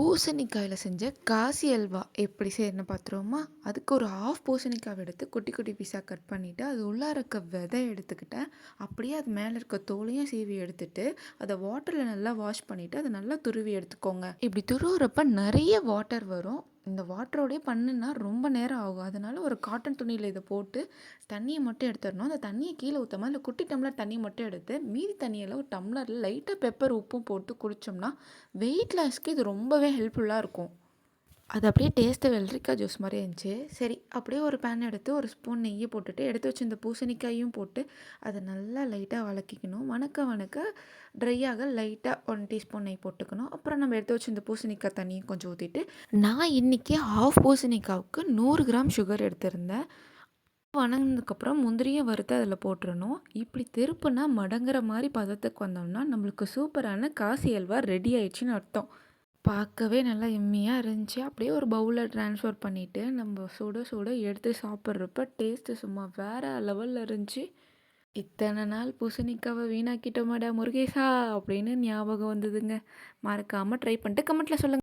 பூசணிக்காயில் செஞ்ச காசி அல்வா எப்படி செய்யணும்னு பார்த்துருவோமா அதுக்கு ஒரு ஆஃப் பூசணிக்காவை எடுத்து குட்டி குட்டி பீஸாக கட் பண்ணிவிட்டு அது உள்ளார இருக்க விதை எடுத்துக்கிட்டேன். அப்படியே அது மேலே இருக்க தோலையும் சீவி எடுத்துட்டு அதை வாட்டரில் நல்லா வாஷ் பண்ணிவிட்டு அதை நல்லா துருவி எடுத்துக்கோங்க. இப்படி துருவுறப்ப நிறைய வாட்டர் வரும். இந்த வாட்டரோடயே பண்ணுன்னா ரொம்ப நேரம் ஆகும். அதனால் ஒரு காட்டன் துணியில் இதை போட்டு தண்ணியை மட்டும் எடுத்துடணும். அந்த தண்ணியை கீழே ஊற்றாமல் அந்த குட்டி டம்ளர் தண்ணி மட்டும் எடுத்து மீதி தண்ணியில் ஒரு டம்ளரில் லைட்டாக பெப்பர் உப்பும் போட்டு குடித்தோம்னா வெயிட் லாஸ்க்கு இது ரொம்பவே ஹெல்ப்ஃபுல்லாக இருக்கும். அது அப்படியே டேஸ்ட்டு வெள்ளரிக்காய் ஜூஸ் மாதிரி இருந்துச்சு. சரி அப்படியே ஒரு பேன் எடுத்து ஒரு ஸ்பூன் நெய்யை போட்டுட்டு எடுத்து வச்சு இந்த பூசணிக்காயும் போட்டு அதை நல்லா லைட்டாக வளக்கிக்கணும் வணக்க வணக்க ட்ரையாக லைட்டாக ஒன் டீஸ்பூன் நெய் போட்டுக்கணும். அப்புறம் நம்ம எடுத்து வச்சு இந்த பூசணிக்காய் தண்ணியும் கொஞ்சம் ஊற்றிட்டு நான் இன்றைக்கி ஹாஃப் பூசணிக்காவுக்கு நூறு கிராம் சுகர் எடுத்திருந்தேன். வணங்கினதுக்கப்புறம் முந்திரியும் வறுத்து அதில் போட்டுடணும் இப்படி திருப்புனா மடங்குற மாதிரி பதத்துக்கு வந்தோம்னா நம்மளுக்கு சூப்பரான காசி அல்வா ரெடி ஆயிடுச்சுன்னு அர்த்தம். பார்க்கவே நல்லா எம்மியாக இருந்துச்சு. அப்படியே ஒரு பவுலில் ட்ரான்ஸ்ஃபர் பண்ணிவிட்டு நம்ம சுட சுட எடுத்து சாப்பிட்றப்ப டேஸ்ட்டு சும்மா வேறு லெவலில் இருந்துச்சு. இத்தனை நாள் பூசணிக்காவை வீணாக்கிட்டோமாடா முருகேசா அப்படின்னு ஞாபகம் வந்ததுங்க. மறக்காமல் ட்ரை பண்ணிட்டு கமெண்ட்டில் சொல்லுங்கள்